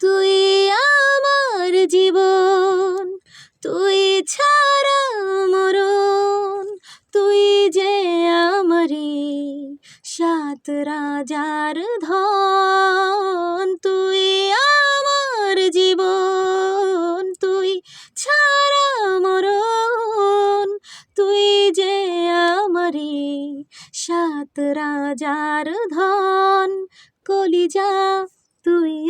তুই আমার জীবন, তুই ছাড়া মরণ, তুই যে আমারি সাত রাজার ধন, তুই আমার জীবন, তুই ছাড়া মরণ, তুই যে আমারি সাত রাজার ধন, কলিজা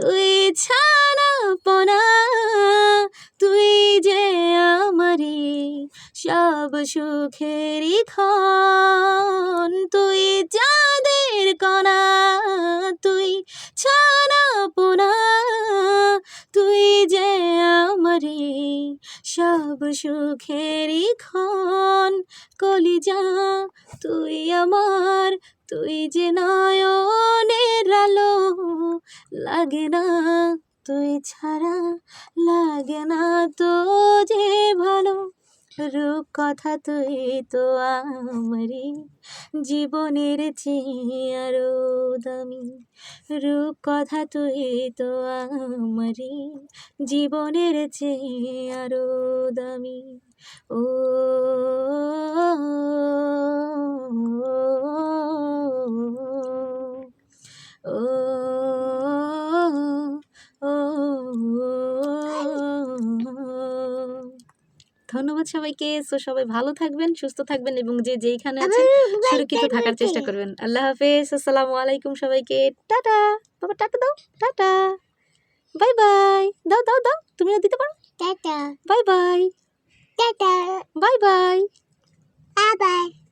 তুই ছানা পনা তুই যে আমারি সব সুখেরই ক্ষণ। তুই চাঁদের কণা, তুই ছানা পোনা তুই যে আমারি সব সুখেরই ক্ষণ। কলিজা, তুই আমার, তুই যে আলো লাগে না, তুই ছাড়া লাগে না তো যে ভালো। রূপ কথা তুই তো আমারি জীবনের আরও দামি। রূপ কথা তুই তো আমারি জীবনের আরও দামি। ও ধন্যবাদ সবাইকে। সো সবাই ভালো থাকবেন সুস্থ থাকবেন এবং যে যেইখানে আছেন সুরক্ষিত থাকার চেষ্টা করবেন। আল্লাহ হাফেজ আসসালামু আলাইকুম সবাইকে। টাটা। বাবা টাটা দাও। টাটা। Bye bye. দাও দাও দাও। তুমিও দিতে পারো। Tata. Bye bye. Tata. Bye bye. Bye bye.